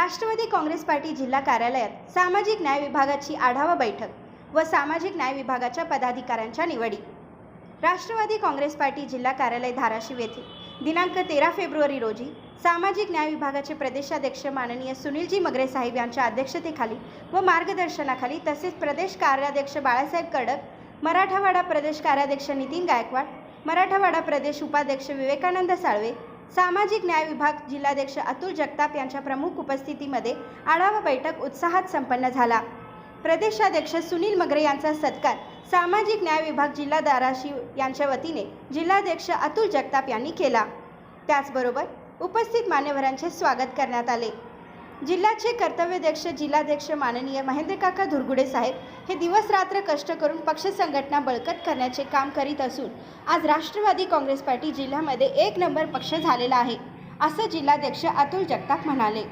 Rashtrawadi Congress party जिल्हा कार्यालयात सामाजिक न्याय विभागाची आढावा बैठक व सामाजिक न्याय विभागाच्या पदाधिकाऱ्यांच्या निवडी. राष्ट्रवादी काँग्रेस पार्टी जिल्हा कार्यालय धाराशिव येथे दिनांक तेरा फेब्रुवारी रोजी सामाजिक न्याय विभागाचे प्रदेशाध्यक्ष माननीय सुनीलजी मगरे साहेब यांच्या अध्यक्षतेखाली व मार्गदर्शनाखाली तसेच प्रदेश कार्याध्यक्ष बाळासाहेब कडक मराठावाडा प्रदेश कार्याध्यक्ष नितीन गायकवाड मराठावाडा प्रदेश उपाध्यक्ष विवेकानंद साळवे सामाजिक न्याय विभाग जिल्हाध्यक्ष अतुल जगताप यांच्या प्रमुख उपस्थितीमध्ये आढावा बैठक उत्साहात संपन्न झाला. प्रदेशाध्यक्ष सुनील मगरे यांचा सत्कार सामाजिक न्याय विभाग जिल्हा धाराशिव यांच्या वतीने जिल्हाध्यक्ष अतुल जगताप यांनी केला. त्याचबरोबर उपस्थित मान्यवरांचे स्वागत करण्यात आले. जिल्ह्याचे कर्तव्याध्यक्ष जिल्हाध्यक्ष माननीय महेंद्रकाका धुरगुडे साहेब हे दिवस रात्र कष्ट करून पक्ष संघटना बळकट करण्याचे काम करीत असून आज राष्ट्रवादी काँग्रेस पार्टी जिल्ह्यामध्ये एक नंबर पक्ष झालेला आहे असं जिल्हाध्यक्ष अतुल जगताप म्हणाले.